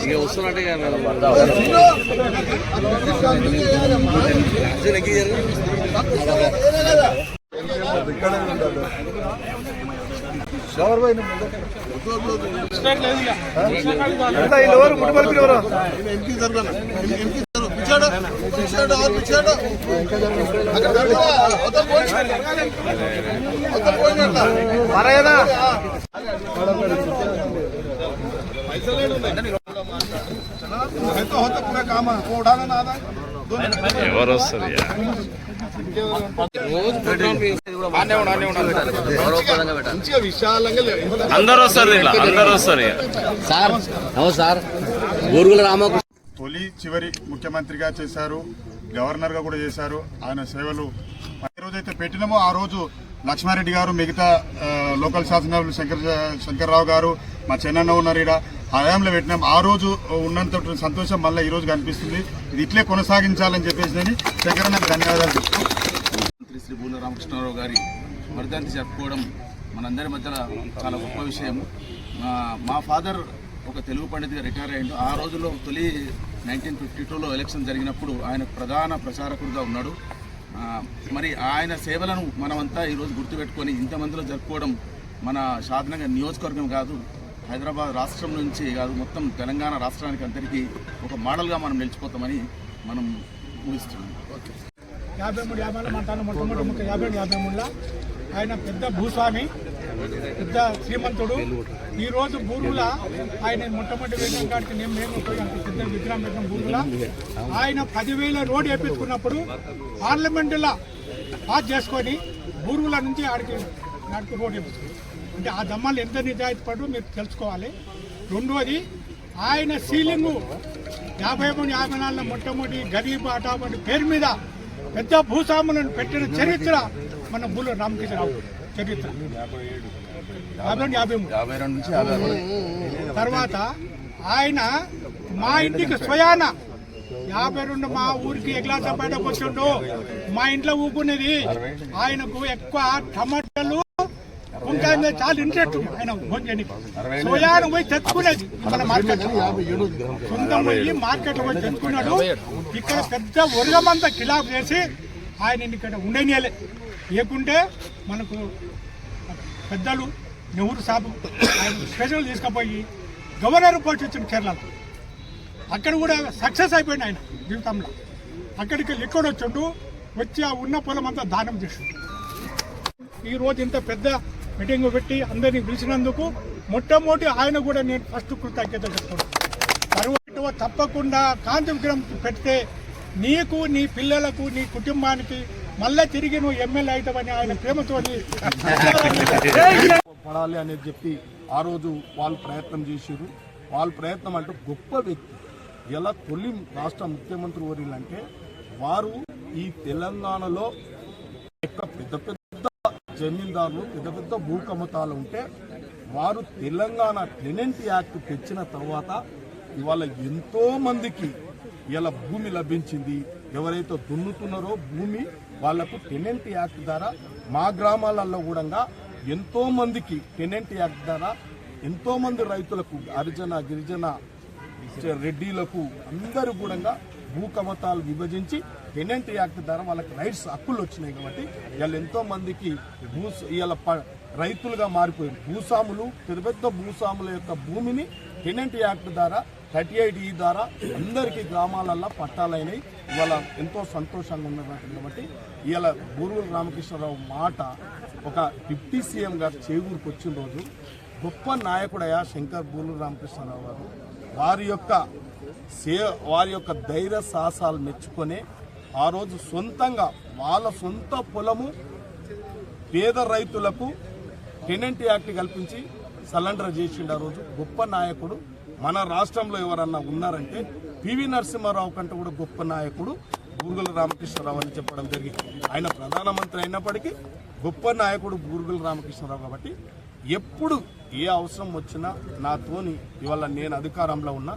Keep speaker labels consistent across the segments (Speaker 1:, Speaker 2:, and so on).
Speaker 1: ఇక వస్తున్నట్టే
Speaker 2: ఎవరు ముట్టుపలిపి ఎవరు
Speaker 3: ఎంపీ జరగను ఎంపీ పిచ్చాడు పిచ్చాడు ఎవరు పిచ్చాడు అవతల పోయి. అవతల పోయినట్ల.
Speaker 2: మరయ్యనా
Speaker 4: ఎవరు వస్తుంది అందరు వస్తారు అందరు వస్తారు
Speaker 1: సార్ సార్ బూరుగుల రామకృష్ణ
Speaker 5: తొలి చివరి ముఖ్యమంత్రిగా చేశారు గవర్నర్గా కూడా చేశారు ఆయన సేవలు. ఏ రోజైతే పెట్టినామో ఆ రోజు లక్ష్మారెడ్డి గారు మిగతా లోకల్ శాసనసభ్యులు శంకర్ శంకర్రావు గారు మా చెన్నన్న ఉన్నారు ఇక్కడ హయాంలో పెట్టినాం. ఆ రోజు ఉన్నంత సంతోషం మళ్ళీ ఈరోజు కనిపిస్తుంది. ఇది ఇట్లే కొనసాగించాలని చెప్పేసి నేను శంకరన్నకి ధన్యవాదాలు
Speaker 6: మంత్రి శ్రీ బూల రామకృష్ణారావు గారి వర్ధంతి జరుపుకోవడం మనందరి మధ్యలో చాలా గొప్ప విషయం. మా- ఫాదర్ ఒక తెలుగు పండితుగా రిటైర్ అయ్యిండు. ఆ రోజుల్లో తొలి నైన్టీన్ ఫిఫ్టీ టూలో ఎలక్షన్ జరిగినప్పుడు ఆయన ప్రధాన ప్రచారకుడుగా ఉన్నాడు. మరి ఆయన సేవలను మనమంతా ఈరోజు గుర్తుపెట్టుకొని ఇంతమందిలో జరుపుకోవడం మన సాధనంగా నియోజకవర్గం కాదు హైదరాబాద్ రాష్ట్రం నుంచి కాదు మొత్తం తెలంగాణ రాష్ట్రానికి అందరికీ ఒక మోడల్గా మనం నిలిచిపోతామని మనం ఊహిస్తున్నాం.
Speaker 7: యాభై మూడు యాభైలో మన తాను మొట్టమొదటి ముఖ్య యాభై మూడు యాభై మూడులో. ఆయన పెద్ద భూస్వామి పెద్ద శ్రీమంతుడు. ఈ రోజు ఆయన మొట్టమొదటి వేయడం కాబట్టి నేను మేము పెద్ద విగ్రహం పెట్టిన భూముల. ఆయన పదివేల రోడ్డు వేపించుకున్నప్పుడు పార్లమెంటులో పాస్ చేసుకొని భూముల నుంచి ఆడికి నాటికి రోడ్డు వేపించుకున్నాడు. అంటే ఆ దమ్మాలు ఎంత నిజాయితీ పడు మీరు తెలుసుకోవాలి. రెండోది ఆయన సీలింగు యాభై మూడు యాభై నాలుగులో మొట్టమొదటి గరీబ్ అటాబడి పేరు మీద పెద్ద భూస్వాములను పెట్టిన చరిత్ర మన బూల రామకృష్ణరావు చరిత్ర. యాభై రెండు యాభై మూడు. తర్వాత ఆయన మా ఇంటికి స్వయాన యాభై రెండు మా ఊరికి ఎగ్లాస బయటకు వచ్చిండు మా ఇంట్లో ఊపుకునేది ఆయనకు ఎక్కువ టమాటాలు వంకాయ మీద చాలా ఇంట్రెస్ట్ ఆయన భోజనానికి. స్వయాన పోయి తెచ్చుకునేది మన మార్కెట్. సొంతం పోయి మార్కెట్ పోయి తెచ్చుకున్నాడు. ఇక్కడ పెద్ద వర్గమంతా కిలాఫ్ చేసి ఆయన ఇక్కడ ఉండనియలే. లేకుంటే మనకు పెద్దలు నెహ్రూ సాబు ఆయన స్పెషల్ తీసుకుపోయి గవర్నర్ పోస్ట్ వచ్చిన కేరళలో అక్కడ కూడా సక్సెస్ అయిపోయింది ఆయన జీవితంలో. అక్కడికి ఇక్కడ వచ్చిండు. వచ్చి ఆ ఉన్న పొలం అంతా దానం చేసిండు. ఈ రోజు ఇంత పెద్ద మీటింగ్ పెట్టి అందరినీ పిలిచినందుకు మొట్టమొదటి ఆయన కూడా నేను ఫస్ట్ కృతజ్ఞత చెప్తాను తర్వాత తప్పకుండా కాంతి విగ్రహం పెడితే నీకు నీ పిల్లలకు నీ కుటుంబానికి మళ్ళా తిరిగి నువ్వు ఎమ్మెల్యే అవుతావని ఆయన ప్రేమతో
Speaker 3: పడాలి అనేది చెప్పి ఆ రోజు వాళ్ళు ప్రయత్నం చేశారు. వాళ్ళ ప్రయత్నం అంటే గొప్ప వ్యక్తి. ఎలా తొలి రాష్ట్ర ముఖ్యమంత్రి వర్యులు అంటే వారు ఈ తెలంగాణలో యొక్క పెద్ద పెద్ద జమీందారులు పెద్ద పెద్ద భూకమ్మతాలు ఉంటే వారు తెలంగాణ టెనెంట్ యాక్ట్ తెచ్చిన తర్వాత ఇవాళ ఎంతో మందికి ఇలా భూమి లభించింది. ఎవరైతే దున్నుతున్నారో భూమి వాళ్ళకు టెనెంట్ యాక్ట్ ద్వారా మా గ్రామాలలో కూడా ఎంతో మందికి టెనెంట్ యాక్ట్ ద్వారా ఎంతో మంది రైతులకు హరిజన గిరిజన రెడ్డిలకు అందరూ కూడా భూ కమతాలు విభజించి టెనెంట్ యాక్ట్ ద్వారా వాళ్ళకి రైట్స్ హక్కులు వచ్చినాయి కాబట్టి వీళ్ళు ఎంతో మందికి భూ వీళ్ళ ప- రైతులుగా మారిపోయారు. భూస్వాములు పెద్ద పెద్ద భూస్వాముల యొక్క భూమిని టెనెంట్ యాక్ట్ ద్వారా థర్టీ ఎయిట్ ఈ ద్వారా అందరికీ గ్రామాలల్లో పట్టాలైనవి ఇవాళ ఎంతో సంతోషంగా ఉన్నటువంటి కాబట్టి ఇవాళ బూరుగుల రామకృష్ణరావు మాట ఒక డిప్టీ సీఎం గారు చేకూరుకు వచ్చిన రోజు గొప్ప నాయకుడయ్యా శంకర్ బూరుగుల రామకృష్ణరావు గారు వారి యొక్క సే వారి యొక్క ధైర్య సాహసాలు మెచ్చుకొని ఆ రోజు సొంతంగా వాళ్ళ సొంత పొలము పేద రైతులకు టెనెంట్ యాక్ట్ కల్పించి సలండర్ చేసిండు ఆ రోజు గొప్ప నాయకుడు. మన రాష్ట్రంలో ఎవరన్నా ఉన్నారంటే పివి నరసింహారావు కంటే కూడా గొప్ప నాయకుడు బూరుగుల రామకృష్ణరావు అని చెప్పడం జరిగింది. ఆయన ప్రధానమంత్రి అయినప్పటికీ గొప్ప నాయకుడు గూరుగుల రామకృష్ణరావు కాబట్టి ఎప్పుడు ఏ అవసరం వచ్చినా నాతోని ఇవాళ నేను అధికారంలో ఉన్నా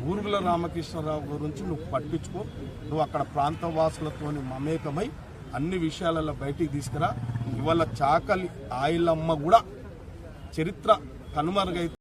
Speaker 3: బూరుగుల రామకృష్ణరావు గురించి నువ్వు పట్టించుకో. నువ్వు అక్కడ ప్రాంతవాసులతో మమేకమై అన్ని విషయాలలో బయటికి తీసుకురా. ఇవాళ చాకలి ఆయిలమ్మ కూడా చరిత్ర కనుమరుగైతే